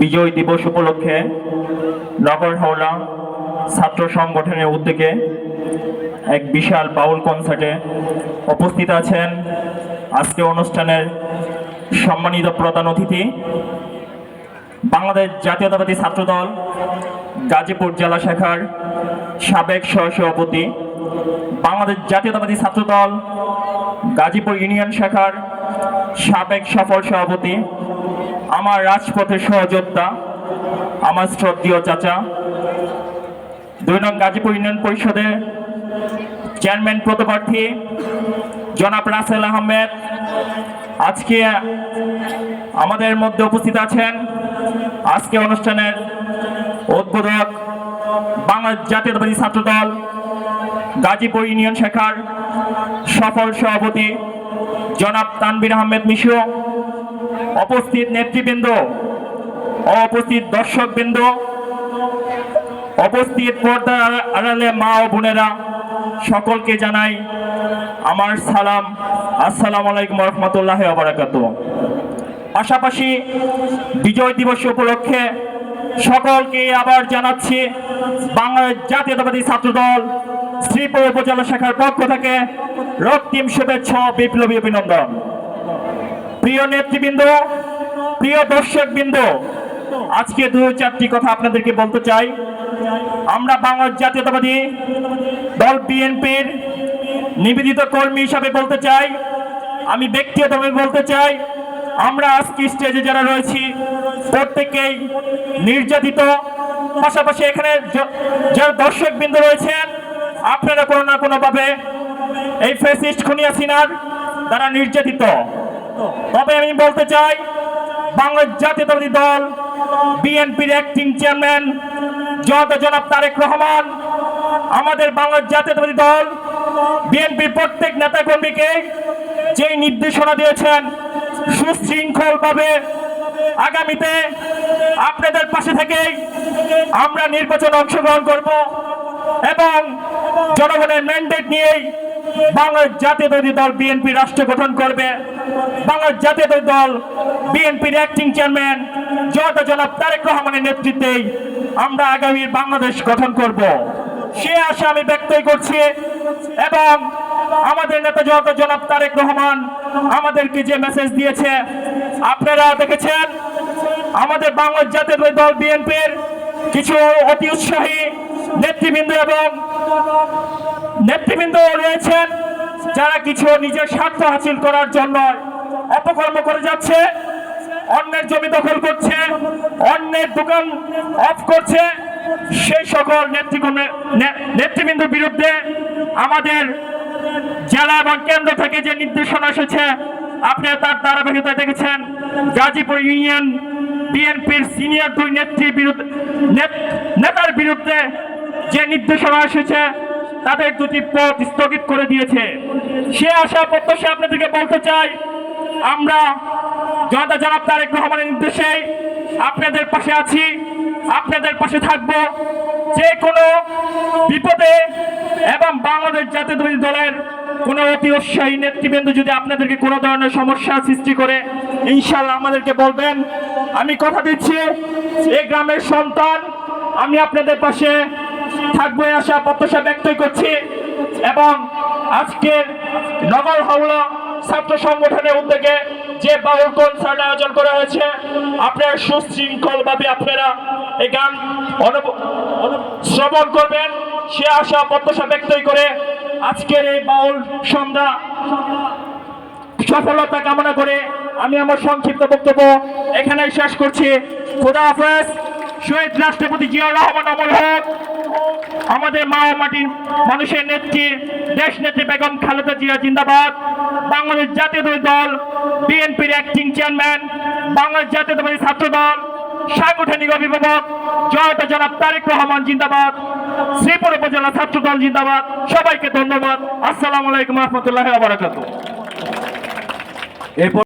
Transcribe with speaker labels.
Speaker 1: বিজয় দিবস উপলক্ষে নগর হাওড়া ছাত্র সংগঠনের উদ্যোগে এক বিশাল বাউল কনসার্টে উপস্থিত আছেন আজকে অনুষ্ঠানের সম্মানিত প্রধান অতিথি, বাংলাদেশ জাতীয়তাবাদী ছাত্রদল, গাজীপুর জেলা শাখার সাবেক সহসভাপতি, বাংলাদেশ জাতীয়তাবাদী ছাত্রদল, গাজীপুর ইউনিয়ন শাখার সাবেক সফল সভাপতি আমার রাজপথের সহযোদ্ধা, আমার শ্রদ্ধীয় চাচা, দুই নং গাজীপুর ইউনিয়ন পরিষদের চেয়ারম্যান পদপ্রার্থী জনাব রাসেল আহমেদ। আজকে আমাদের মধ্যে উপস্থিত আছেন আজকে অনুষ্ঠানের উদ্বোধক বাংলাদেশ জাতীয়তাবাদী ছাত্রদল, গাজীপুর ইউনিয়ন শাখার সফল সভাপতি জনাব তানবির আহমেদ মিশু। উপস্থিত নেতৃবৃন্দ, অপস্থিত দর্শকবৃন্দ উপস্থিত পর্দার আড়া- আড়ালে মা ও বোনেরা, সকলকে জানাই আমার সালাম। আসসালামু আলাইকুম রহমতুল্লাহ আবরাকাত পাশাপাশি বিজয় দিবস উপলক্ষে সকলকে আবার জানাচ্ছি বাংলাদেশ জাতীয়তাবাদী ছাত্রদল শ্রীপুর উপজেলা শাখার পক্ষ থেকে রক্তিম শুভেচ্ছা বিপ্লবী অভিনন্দন। প্রিয় নেতৃবৃন্দ, প্রিয় দর্শকবৃন্দ, আজকে দু চারটি কথা আপনাদেরকে বলতে চাই। আমরা বাংলার জাতীয়তাবাদী দল বিএনপির নিবেদিত কর্মী হিসাবে বলতে চাই, আমি ব্যক্তিগতভাবে বলতে চাই, আমরা আজকে স্টেজে যারা রয়েছি, প্রত্যেকেই নির্যাতিত। পাশাপাশি এখানে যারা দর্শকবৃন্দ রয়েছেন, আপনারা কোনো না কোনোভাবে এই ফেসিস্ট খুনিয়া সিনার দ্বারা নির্যাতিত। তবে আমি বলতে চাই, বাংলাদেশ জাতীয়তাবাদী দল, বিএনপির অ্যাক্টিং চেয়ারম্যান জয়ন্ত জনাব তারেক রহমান, আমাদের বাংলাদেশ জাতীয়তাবাদী দল, বিএনপির প্রত্যেক নেতাকর্মীকে যেই নির্দেশনা দিয়েছেন, সুশৃঙ্খলভাবে আগামীতে আপনাদের পাশে থেকেই আমরা নির্বাচনে অংশগ্রহণ করব এবং জনগণের ম্যান্ডেট নিয়েই বাংলাদেশ জাতীয়তাবাদী দল বিএনপি রাষ্ট্র গঠন করবে। বাংলাদেশ জাতীয়তাবাদী দল বিএনপির অ্যাক্টিং চেয়ারম্যান জয়ত জনাব তারেক রহমানের নেতৃত্বেই আমরা আগামী বাংলাদেশ গঠন করব। সে আশা আমি ব্যক্ত করছি এবং আমাদের নেতা জয়ত জনাব তারেক রহমান আমাদেরকে যে মেসেজ দিয়েছে, আপনারা দেখেছেন? আমাদের বাংলাদেশ জাতীয়তাবাদী দল বিএনপির কিছু অতি উৎসাহী নেতৃবৃন্দ এবং নেতৃবৃন্দ রয়েছেন, যারা কিছু নিজের স্বার্থ হাসিল করার জন্য অপকর্ম করে যাচ্ছে। অন্যের জমি দখল করছে, অন্যের দোকান অফ করছে। সেই সকল নেতৃবৃন্দের বিরুদ্ধে আমাদের জেলা এবং কেন্দ্র থেকে যে নির্দেশনা এসেছে, আপনি তার ধারাবাহিকতা দেখেছেন। গাজীপুর ইউনিয়ন বিএনপির সিনিয়র দুই নেত্রীর বিরুদ্ধে নেত- নেতার বিরুদ্ধে যে নির্দেশনা এসেছে তাদের দুটি পথ স্থগিত করে দিয়েছে। সে আশা প্রত্যাশা আপনাদেরকে বলতে চাই, আমরা জনতা জনাব তারেক রহমানের নির্দেশে আপনাদের পাশে আছি, আপনাদের পাশে থাকব। যে কোনো বিপদে এবং বাংলাদেশ জাতীয়তাবাদী দলের কোনো অতি উৎসাহী নেতৃবৃন্দ যদি আপনাদেরকে কোনো ধরনের সমস্যা সৃষ্টি করে ইনশাল্লাহ আমাদেরকে বলবেন। আমি কথা দিচ্ছি এই গ্রামের সন্তান, আমি আপনাদের পাশে থাকব আশা প্রত্যাশা ব্যক্তই করছি। এবং আজকের নগর হাওড়া ছাত্র সংগঠনের উদ্যোগে যে বাউল কনসার্ট আয়োজন করা হয়েছে, আপনারা সুশৃঙ্খল ভাবে আপনারা এই গান শ্রবণ করবেন, সে আশা প্রত্যাশা ব্যক্তই করে আজকের এই বাউল সন্ধ্যা সফলতা কামনা করে আমি আমার সংক্ষিপ্ত বক্তব্য এখানেই শেষ করছি। খুদা হাফেজ, শহীদ রাষ্ট্রপতি জিয়াউর রহমান অমর হোক। আমাদের মা মাটির মানুষের নেত্রী দেশ নেত্রী বেগম খালেদা জিয়া জিন্দাবাদ, বাংলাদেশ জাতীয়তাবাদী দল, বিএনপির অ্যাক্টিং চেয়ারম্যান বাংলাদেশ জাতীয়তাবাদী ছাত্র দল সাংগঠনিক অভিভাবক, জয়তা জনাব তারেক রহমান জিন্দাবাদ, শ্রীপুর উপজেলা ছাত্র দল জিন্দাবাদ। সবাইকে ধন্যবাদ। আসসালামু আলাইকুম রহমতুল্লাহ আবরাকাতু
Speaker 2: এরপর